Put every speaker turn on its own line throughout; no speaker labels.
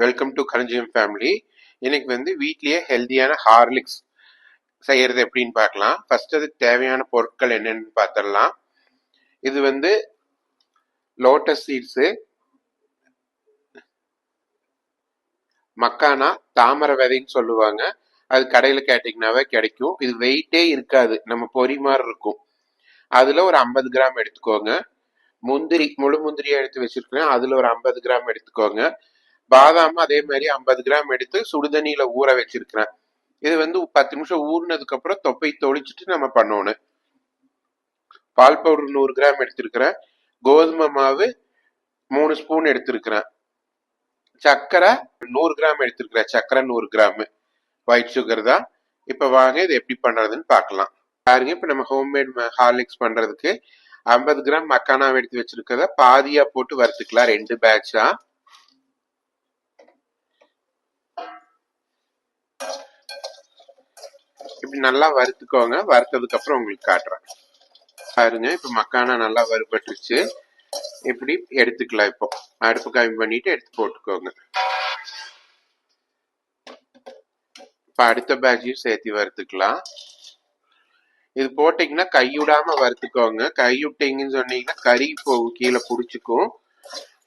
Welcome to கரஞ்சியம் family இன்னைக்கு வந்து வீட்லேயே ஹெல்தியான ஹார்லிக்ஸ் செய்யறது எப்படின்னு பார்க்கலாம். ஃபர்ஸ்ட் அதுக்கு தேவையான பொருட்கள் என்னன்னு பார்த்துடலாம். இது வந்து லோட்டஸ் சீட்ஸு மக்கானா தாமரை விதைன்னு சொல்லுவாங்க. அது கடையில் கேட்டிங்கனாவே கிடைக்கும். இது வெயிட்டே இருக்காது. நம்ம பொரி மாதிரி இருக்கும். அதில் ஒரு ஐம்பது கிராம் எடுத்துக்கோங்க. முந்திரி முழு முந்திரியை எடுத்து வச்சுருக்கேன் அதில் ஒரு ஐம்பது கிராம் எடுத்துக்கோங்க. பாதாம் அதே மாதிரி ஐம்பது கிராம் எடுத்து சுடுதண்ணியில ஊற வச்சிருக்கிறேன். இது வந்து பத்து நிமிஷம் ஊறினதுக்கு அப்புறம் தொப்பை தொளிச்சிட்டு நம்ம பண்ணணும். பால் பவுடர் நூறு கிராம் எடுத்திருக்கிறேன். கோதுமை மாவு மூணு ஸ்பூன் எடுத்திருக்கிறேன். சர்க்கரை நூறு கிராம் எடுத்திருக்கிறேன். சர்க்கரை நூறு கிராம். ஒயிட் சுகர் தான். இப்போ வாங்க இது எப்படி பண்ணுறதுன்னு பார்க்கலாம். பாருங்க இப்போ நம்ம ஹோம்மேட் ஹார்லிக்ஸ் பண்ணுறதுக்கு ஐம்பது கிராம் மக்கானாவை எடுத்து வச்சிருக்கிறத பாதியாக போட்டு வறுத்துக்கலாம். ரெண்டு பேட்சாக இப்படி நல்லா வறுத்துக்கோங்க. வறுத்ததுக்கு அப்புறம் உங்களுக்கு காட்டுறேன். பாருங்க இப்போ மக்கானா நல்லா வறுபட்டுருச்சு. இப்படி எடுத்துக்கலாம் இப்போ. அடுப்பு கம்மி பண்ணிட்டு எடுத்து போட்டுக்கோங்க. இப்போ அடுத்த பேட்சையும் சேர்த்து வறுத்துக்கலாம். இது போட்டிங்கன்னா கையுடாம வறுத்துக்கோங்க. கையுட்டிங்கன்னு சொன்னீங்கன்னா கறி போகும் கீழே பிடிச்சிக்கும்.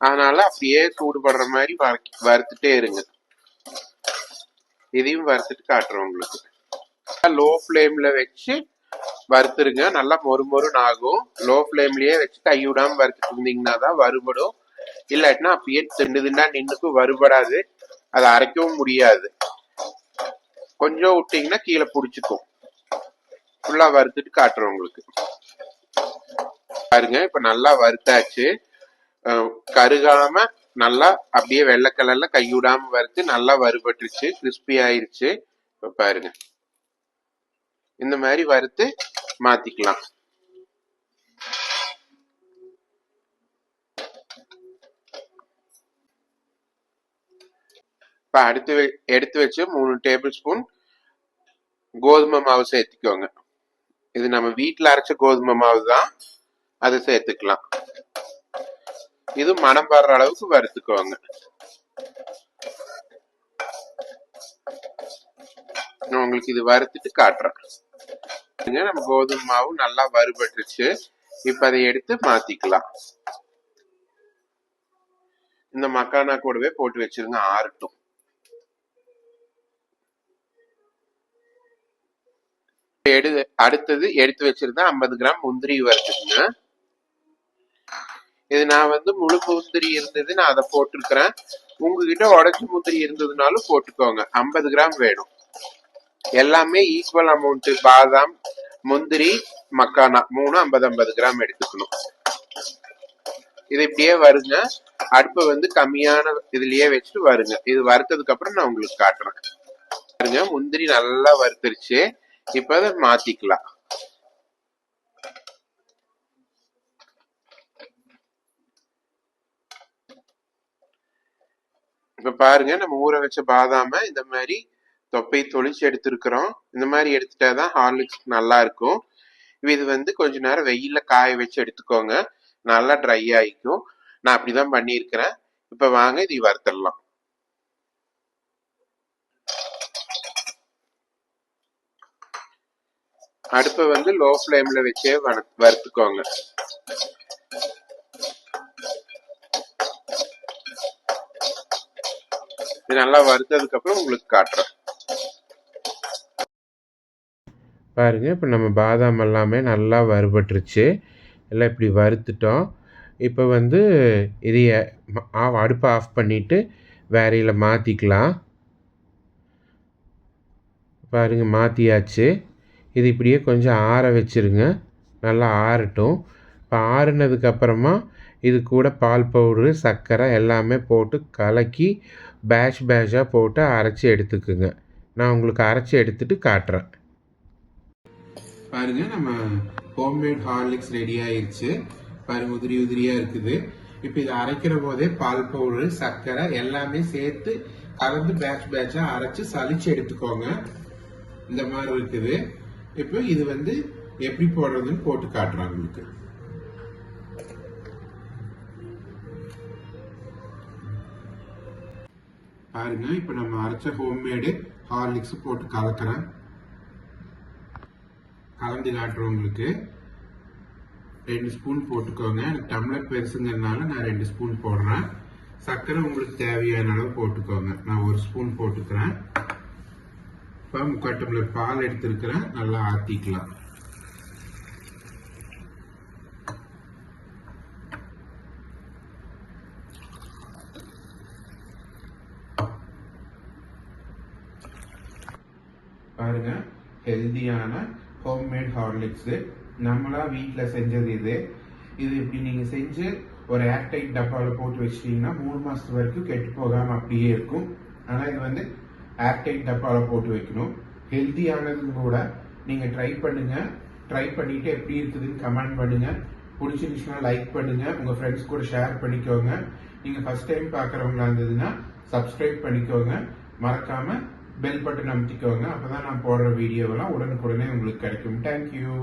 அதனால அப்படியே சூடுபடுற மாதிரி வறுத்துட்டே இருங்க. இதையும் வறுத்துட்டு காட்டுறோம் உங்களுக்கு. லோ ஃப்ளேமில் வச்சு வறுத்துருங்க. நல்லா மொறு மொறுன்னு ஆகும். லோ ஃப்ளேம்லேயே வச்சு கை விடாமல் வறுத்துட்டு இருந்தீங்கன்னா தான் வறுபடும். இல்லாட்டினா அப்படியே திண்டு திண்டா நின்றுக்கும் வறுபடாது. அதை அரைக்கவும் முடியாது. கொஞ்சம் விட்டிங்கன்னா கீழே பிடிச்சிக்கும். ஃபுல்லாக வறுத்துட்டு காட்டுறோம் உங்களுக்கு. பாருங்க இப்போ நல்லா வறுத்தாச்சு. கருகாம நல்லா அப்படியே வெள்ளை கலர்ல கைவிடாம வறுத்து நல்லா வறுபட்டுருச்சு. கிறிஸ்பி ஆயிருச்சு. இப்போ பாருங்க. இந்த மாதிரி வறுத்து மாத்திக்கலாம். இப்ப அடுத்து எடுத்து வச்சு மூணு டேபிள் ஸ்பூன் கோதுமை மாவு சேர்த்துக்கோங்க. இது நம்ம வீட்டில் அரைச்ச கோதுமை மாவு தான். அதை சேர்த்துக்கலாம். இது மனம் வர்ற அளவுக்கு வறுத்துக்கோங்க. நான் உங்களுக்கு இது வறுத்துட்டு காட்டுறேன். நம்ம கோதுமை மாவு நல்லா வறுபட்டுருச்சு இப்ப அதை எடுத்து மாத்திக்கலாம். இந்த மக்கானா கூடவே போட்டு வச்சிருங்க ஆறட்டும். எடு அடுத்தது எடுத்து வச்சிருந்தா ஐம்பது கிராம் முந்திரி வருதுங்க இது நான் வந்து முழு முந்திரி இருந்தது நான் அதை போட்டிருக்கிறேன். உங்ககிட்ட உடச்சி முந்திரி இருந்ததுனாலும் போட்டுக்கோங்க. ஐம்பது கிராம் வேணும். எல்லாமே ஈக்குவல் அமௌண்ட் பாதாம் முந்திரி மக்கானா மூணு ஐம்பது ஐம்பது கிராம் எடுத்துக்கணும். இது இப்படியே வருங்க. அடுப்பை வந்து கம்மியான இதுலயே வச்சுட்டு வருங்க. இது வறுத்ததுக்கு அப்புறம் நான் உங்களுக்கு காட்டுறேன். பாருங்க முந்திரி நல்லா வறுத்துருச்சு. இப்ப அதை மாத்திக்கலாம். இப்ப பாருங்க நம்ம ஊற வச்ச பாதாம இந்த மாதிரி தொப்பை தொளிச்சு எடுத்திருக்கிறோம். இந்த மாதிரி எடுத்துட்டாதான் ஹார்லிக்ஸ் நல்லா இருக்கும். இது வந்து கொஞ்ச நேரம் வெயில்ல காய வச்சு எடுத்துக்கோங்க. நல்லா ட்ரை ஆகிக்கும் நான் அப்படிதான் பண்ணியிருக்கிறேன். இப்ப வாங்க இது வறுத்துடலாம் அடுப்பை வந்து லோ ஃப்ளேம்ல வச்சே வறுத்துக்கோங்க. இது நல்லா வறுத்ததுக்கு அப்புறம் உங்களுக்கு காட்டுறேன். பாருங்க இப்போ நம்ம பாதாம் எல்லாமே நல்லா வறுபட்டுருச்சு. எல்லாம் இப்படி வறுத்துட்டோம். இப்போ வந்து இதைய ஆ- அடுப்பை ஆஃப் பண்ணிவிட்டு வேறையில் மாற்றிக்கலாம் பாருங்க மாற்றியாச்சு இது இப்படியே கொஞ்சம் ஆற வச்சிருங்க. நல்லா ஆறட்டும். இப்போ ஆறுனதுக்கப்புறமா இது கூட பால் பவுடரு சர்க்கரை எல்லாமே போட்டு கலக்கி பேட்ச் பேஷாக போட்டு அரைச்சி எடுத்துக்குங்க. நான் உங்களுக்கு அரைச்சி எடுத்துட்டு காட்டுறேன். பாருங்க நம்ம ஹோம்மேட் ஹார்லிக்ஸ் ரெடி ஆயிருச்சு. பாருங்க உதிரி உதிரியா இருக்குது. இப்போ இதை அரைக்கிற போதே பால் பவுடர் சர்க்கரை எல்லாமே சேர்த்து கலந்து பேட்ச் பேட்சா அரைச்சு சளிச்சு எடுத்துக்கோங்க. இந்த மாதிரி இருக்குது. இப்போ இது வந்து எப்படி போடுறதுன்னு போட்டு காட்டுறேன் உங்களுக்கு. பாருங்க இப்போ நம்ம அரைச்ச ஹோம்மேடு ஹார்லிக்ஸ் போட்டு கலக்கிறேன். கலந்து காட்டுறேன் உங்களுக்கு ரெண்டு ஸ்பூன் போட்டுக்கோங்க. எனக்கு டம்ளர் பெருசுங்கிறதுனால நான் ரெண்டு ஸ்பூன் போடுறேன். சர்க்கரை உங்களுக்கு தேவையான அளவு போட்டுக்கோங்க. நான் ஒரு ஸ்பூன் போட்டுக்கிறேன். இப்போ முக்கால் டம்ளர் பால் எடுத்துருக்கிறேன். நல்லா ஆற்றிக்கலாம் பாருங்க ஹெல்தியான ஹோம் மேட் ஹார்லிக்ஸு நம்மளா வீட்டில் செஞ்சது இது. இது இப்படி நீங்கள் செஞ்சு ஒரு ஏர்டைட் டப்பாவில் போட்டு வச்சிட்டிங்கன்னா மூணு மாதத்து வரைக்கும் கெட்டு போகாமல் அப்படியே இருக்கும். ஆனால் இது வந்து ஏர்டைட் டப்பாவில் போட்டு வைக்கணும். ஹெல்த்தியானது கூட நீங்கள் ட்ரை பண்ணுங்கள் ட்ரை பண்ணிவிட்டு எப்படி இருக்குதுன்னு கமெண்ட் பண்ணுங்கள் பிடிச்சிருந்துச்சுன்னா லைக் பண்ணுங்கள் உங்கள் ஃப்ரெண்ட்ஸ் கூட ஷேர் பண்ணிக்கோங்க. நீங்கள் ஃபஸ்ட் டைம் பார்க்குறவங்களா இருந்ததுன்னா சப்ஸ்கிரைப் பண்ணிக்கோங்க. மறக்காமல் பெல் பட்டன் அப்போ தான் நான் போடுற வீடியோவெல்லாம் உடனுக்குடனே உங்களுக்கு கிடைக்கும். தேங்க்யூ